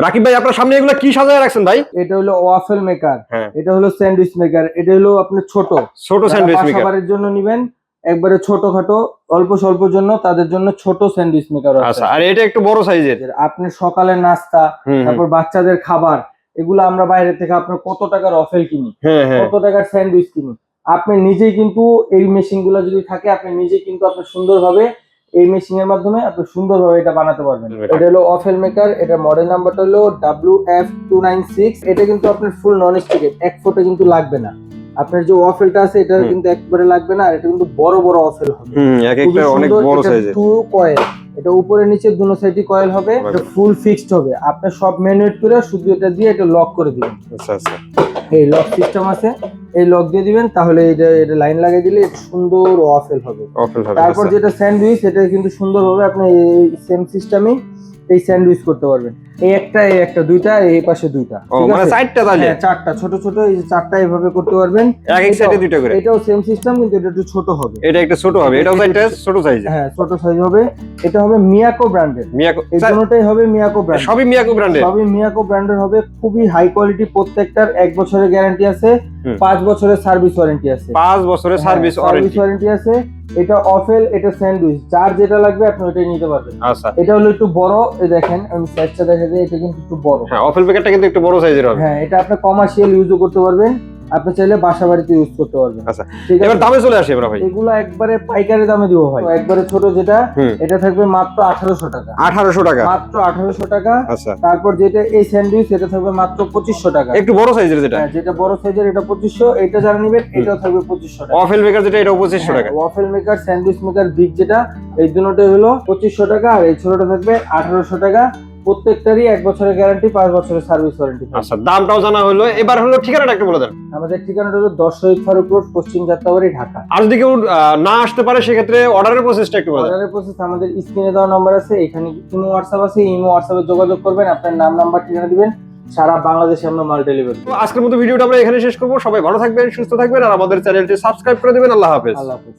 রাকিব ভাই আপনার সামনে এগুলো কি সাজায় রাখছেন ভাই? এটা হলো ওয়াফেল মেকার হ্যাঁ। এটা হলো স্যান্ডউইচ মেকার এটা হলো আপনার ছোট। ছোট স্যান্ডউইচ মেকার বাসাবাড়ির জন্য নিবেন একবারে ছোটখাটো অল্প স্বল্প জন্য তাদের জন্য ছোট স্যান্ডউইচ মেকার আচ্ছা আর এটা একটু বড় সাইজের আপনি সকালের নাস্তা তারপর বাচ্চাদের খাবার এগুলো আমরা বাইরে থেকে আপনার কত টাকার অফেল কিনি হ্যাঁ হ্যাঁ। কত টাকার স্যান্ডউইচ কিনি। আপনি নিজেই কিন্তু এই মেশিনগুলো যদি থাকে আপনি নিজে কিন্তু আপনি সুন্দরভাবে এই মেশিন এর মাধ্যমে আপনি সুন্দরভাবে এটা বানাতে পারবেন। এটা- হলো অফেল মেকার এটা মডেল নাম্বারটা হলো W F two nine six এটা কিন্তু আপনার ফুল নন স্টিক এক ফোঁটা কিন্তু লাগবে না। আপনার যে ওয়াফেলটা আছে এটা। কিন্তু একবারে লাগবে না আর এটা কিন্তু বড় বড় ওয়াফেল হবে। এক একটা অনেক বড় সাইজের টু কয়েল এটা উপরে নিচে দুনো সাইডই কয়েল হবে। এটা ফুল ফিক্সড হবে। আপনি সব ম্যানুয়েট করে শুধু এটা দিয়ে এটা লক করে দিবেন। আচ্ছা আচ্ছা। এই লক সিস্টেম আছে। এই লক দিয়ে দিবেন তাহলে এটা এটা লাইন লাগিয়ে দিলে সুন্দর ওয়াফেল হবে। অফেল হবে তারপর আচ্ছা। যেটা স্যান্ডউইচ এটা কিন্তু সুন্দর হবে আপনি এই সেম সিস্টেমে এই স্যান্ডউইচ করতে পারবেন। এই একটা এই একটা দুইটা এই পাশে দুইটা মানে? সাইডটা তাহলে? হ্যাঁ চারটা ছোট ছোট এই চারটা এইভাবে করতে পারবেন। এক এক সাইডে দুইটা করে? এটাও সেম সিস্টেম কিন্তু এটা একটু ছোট হবে। এটা একটা ছোট হবে এটাও সাইডটা ছোট সাইজ হ্যাঁ ছোট সাইজ হবে। এটা হবে মিয়াকো ব্র্যান্ডের মিয়াকো এই দুটোটাই হবে মিয়াকো ব্র্যান্ড সবই মিয়াকো ব্র্যান্ডের সবই মিয়াকো ব্র্যান্ডের হবে খুবই হাই কোয়ালিটি প্রত্যেকটার এক বছরের গ্যারান্টি আছে। পাঁচ বছরের সার্ভিস ওয়ারেন্টি আছে। পাঁচ বছরের সার্ভিস সার্ভিস ওয়ারেন্টি। আছে। এটা অফেল এটা স্যান্ডউইচ। যার যেটা লাগবে আপনি ওটাই নিতে পারবেন। আচ্ছা। এটা হলো একটু বড় এই দেখেন আমি সাইজটা দেখা যায় এটা কিন্তু একটু বড়। হ্যাঁ অফেল প্যাকেটটা কিন্তু একটু বড় সাইজের হবে। হ্যাঁ এটা আপনি কমার্শিয়াল ইউজও করতে পারবেন। আপনি চাইলে বাসা বাড়িতে ইউজ করতে পারবেন। আচ্ছা। এবার দামে চলে আসে এবার ভাই। এগুলো একবারে পাইকারি দামে দিব ভাই। একবারে ছোট যেটা এটা থাকবে মাত্র আঠারোশো টাকা। আঠারোশো টাকা। মাত্র আঠারোশো টাকা। আচ্ছা। তারপর যেটা এই স্যান্ডউইচ এটা থাকবে মাত্র পঁচিশশো টাকা। একটু বড় সাইজের যেটা? হ্যাঁ, যেটা বড় সাইজের এটা পঁচিশশো। এটা যারা নিবেন এটাও থাকবে পঁচিশশো টাকা। অফেল মেকার যেটা এটাও পঁচিশশো টাকা। Waffle maker sandwich maker big যেটা এই দুটোটাই হলো পঁচিশশো টাকা। আর এই ছোটটা থাকবে আঠারোশো টাকা। প্রত্যেকটারই এক বছরের গ্যারান্টি পাঁচ বছরের সার্ভিস ওয়ারেন্টি আচ্ছা দামটাও জানা হলো। এবার হলো ঠিকানাটা একটু বলে দেন। আমাদের ঠিকানাটা হলো দশ শহীদ ফারুক রোড পশ্চিম যাত্রাবাড়ি ঢাকা। আর যদি কেউ না আসতে পারে সেক্ষেত্রে অর্ডারের প্রসেসটা একটু বলে অর্ডারের প্রসেস আমাদের স্ক্রিনে দেওয়া নাম্বার আছে এখানে ইমো হোয়াটসঅ্যাপ আছে ইমো হোয়াটসঅ্যাপে যোগাযোগ করবেন আপনার নাম নাম্বার ঠিকানা দিবেন সারা বাংলাদেশে আমরা মাল ডেলিভারি তো আজকের মতো ভিডিওটা আমরা এখানে শেষ করব। সবাই ভালো থাকবেন সুস্থ থাকবেন আর আমাদের চ্যানেলটি সাবস্ক্রাইব করে দেবেন। আল্লাহ হাফেজ। আল্লাহ হাফিজ।